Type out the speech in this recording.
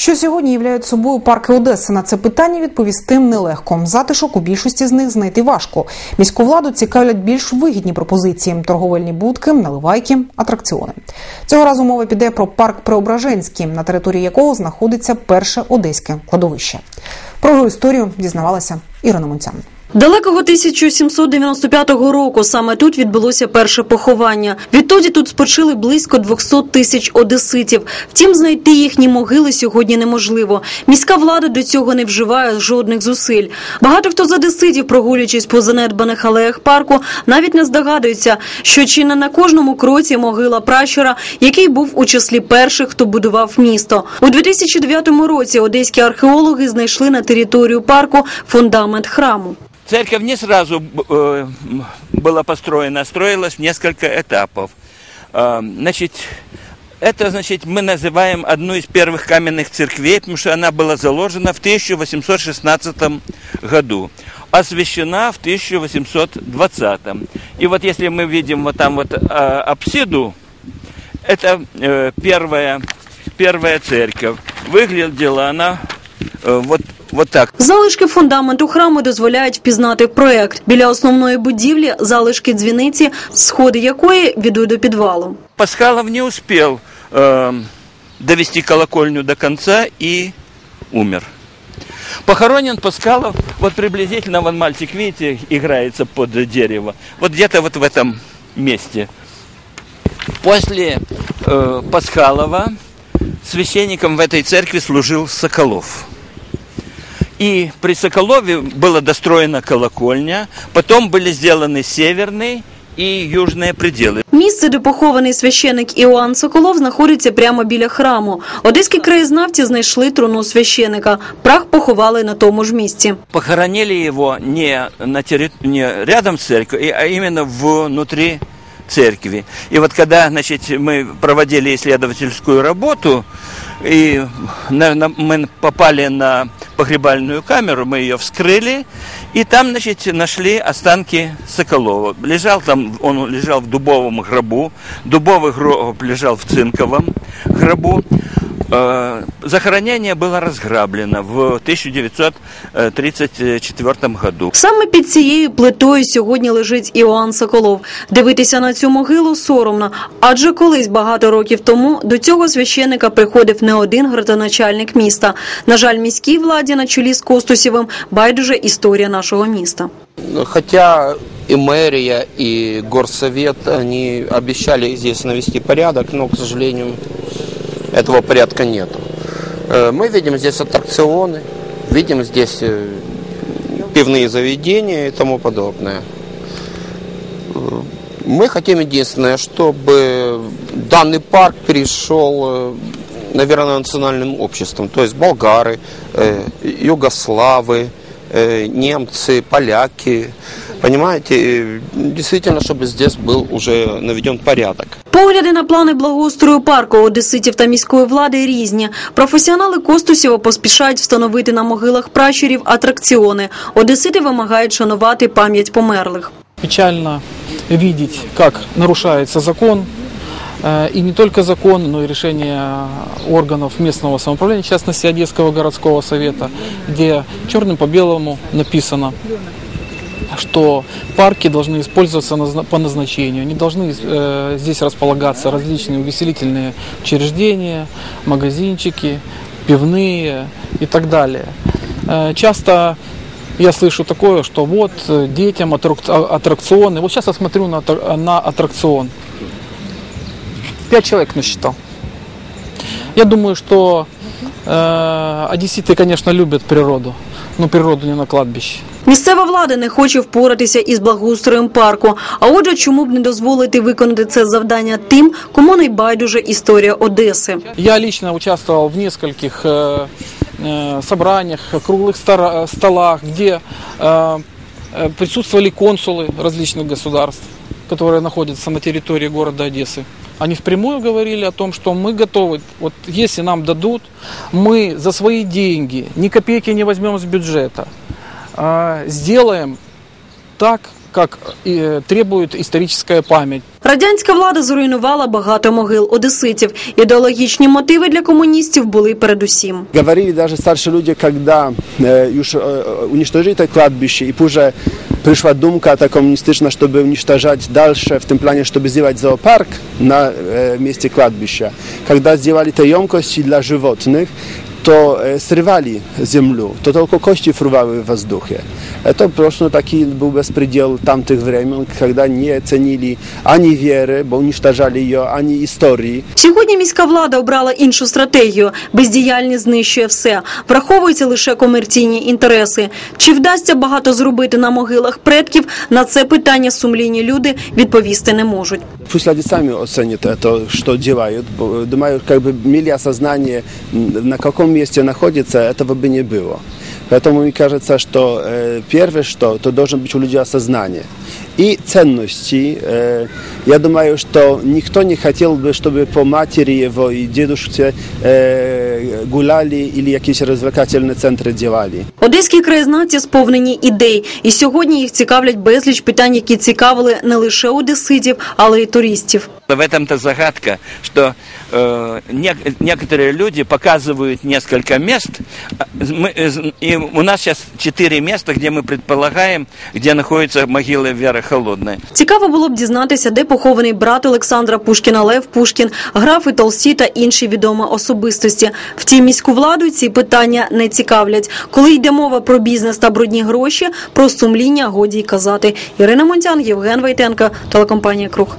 Що сьогодні являють собою парки Одеси? На це питання відповісти нелегко. Затишок у більшості з них знайти важко. Міську владу цікавлять більш вигідні пропозиції: торговельні будки, наливайки, атракціони. Цього разу мова піде про парк Преображенський, на території якого знаходиться перше одеське кладовище. Про його історію дізнавалася Ірина Монцян. Далекого 1795 року саме тут відбулося перше поховання. Відтоді тут спочили близько 200 тисяч одеситів. Втім, знайти їхні могили сьогодні неможливо. Міська влада до цього не вживає жодних зусиль. Багато хто з одеситів, прогулюючись по занедбаних алеях парку, навіть не здогадується, що чи не на кожному кроці могила пращура, який був у числі перших, хто будував місто. У 2009 році одеські археологи знайшли на територію парку фундамент храму. Церковь не сразу э, была построена, строилась несколько этапов. Э, значит, это, значит, мы называем одну из первых каменных церквей, потому что она была заложена в 1816 году, освящена в 1820. И вот если мы видим вот там вот э, апсиду, это э, первая, первая церковь. Выглядела она э, вот Вот так. Залишки фундаменту храму дозволяють впізнати проект. Біля основної будівлі залишки дзвіниці, сходи якої ведуть до підвалу. Пасхалов не успел э, довести колокольню до конца и умер. Похоронен Паскалов, вот приблизительно, вон мальчик, видите, играется под дерево. Вот где-то вот в этом месте. После э, Пасхалова священником в этой церкви служил Соколов. И при Соколове была достроена колокольня, потом были сделаны северный і южні приділи. Місце, де похований священик Іоанн Соколов, знаходиться прямо біля храму. Одеські краєзнавці знайшли труну священика. Прах поховали на тому ж місці. Похоронили його не на терри... не рядом з церквою, а іменно внутрі церкви. И вот когда значит, мы проводили исследовательскую работу, и на, на, мы попали на погребальную камеру, мы ее вскрыли, и там, значит, нашли останки Соколова. Лежал там, он лежал в дубовом гробу, дубовый гроб лежал в цинковом гробу. Э, захоронение было разграблено в 1934 году. Саме під цією плитою сьогодні лежить Іоанн Соколов. Дивитися на цю могилу соромно, адже колись багато років тому до цього священика приходив не один градоначальник міста. На жаль, міській владі на чолі з Костусєвим байдуже історія нашого міста. Хотя и мэрия, и горсовет, они обещали здесь навести порядок, но, к сожалению, этого порядка нет. Э, мы видим здесь аттракционы, видим здесь э, пивные заведения и тому подобное. Э, мы хотим единственное, чтобы данный парк перешел, наверное, национальным обществом, то есть болгары, югославы, немцы, поляки, Понимаете, действительно, чтобы здесь был уже наведен порядок. Погляди на плани благоустрою парку одеситів та міської влади різні. Професіонали Костусєва поспішають встановити на могилах пращурів атракціони. Одесити вимагають шанувати пам'ять померлих. Печально видеть, как нарушается закон, э, и не только закон, но и решение органов местного самоуправления, в частности Одесского городского совета, где черным по белому написано что парки должны использоваться по назначению. Не должны э, здесь располагаться различные увеселительные учреждения, магазинчики, пивные и так далее. Э, часто я слышу такое, что вот э, детям а, аттракционы. Вот сейчас я смотрю на аттракцион. Пять человек насчитал. Я думаю, что э, одесситы, конечно, любят природу, но природу не на кладбище. Місцева влада не хоче впоратися із благоустроєм парку. А отже, чому б не дозволити виконати це завдання тим, кому найбайдуже історія Одеси? Я лично участвував в нескольких э, э, собраниях, круглых столах, где э, присутствовали консулы различных государств, которые находятся на территории города Одессы. Они впрямую говорили о том, что мы готовы, вот если нам дадут, мы за свои деньги ни копейки не возьмем с бюджета, сделаем так, как э, требует историческая память. Радянська влада зруйнувала багато могил одеситів. Ідеологічні мотиви для комуністів були передусім. Говорили даже старшие люди, когда э, już э, уничтожили это кладбище, и позже przyszła dumka ta komunistyczna, żeby unisztarzać dalsze, w tym planie, żeby zjewać zoopark na e, miejscu kładbiska. Kiedy zjewali te jąkości dla żywotnych, to e, srywali ziemię, to tylko kości fruwały w воздухе. To po prostu taki był bezprydziel tamtych времен, когда nie cenili ani wiery, bo unisztarzali ją, ani historii. Сьогодні міська влада обрала іншу стратегію. Бездіяльність знищує все. Враховуються лише комерційні інтереси. Чи вдасться багато зробити на могилах предків? На це питання сумлінні люди відповісти не можуть. Пусть люди оценят это, что делают. Бо, Думаю, как бы имели осознание, м, на каком месте находится, этого бы не было. Поэтому мне кажется, что э, первое, что, то должно быть у людей осознание. И ценности. Э, я думаю, что никто не хотел бы, чтобы по матери его и дедушке э, гуляли или какие-то развлекательные центры делали. Одеські краєзнавці сповнені ідей, і сьогодні їх цікавлять безліч питань, які цікавили не лише одеситів, але й туристів. В этом-то загадка, что э, не- некоторые люди показывают несколько мест. А, Мы, э, и у нас сейчас четыре места, где мы предполагаем, где находится могила Веры Холодной. Цікаво було б дізнатися, де похований брат Олександра Пушкіна Лев Пушкін, графи Толсті та інші відомі особистості. Втім, міську владу ці питання не цікавлять. Коли йде мова про бізнес та брудні гроші, про сумління годі й казати. Ірина Монтян, Євген Вайтенко, телекомпанія Круг.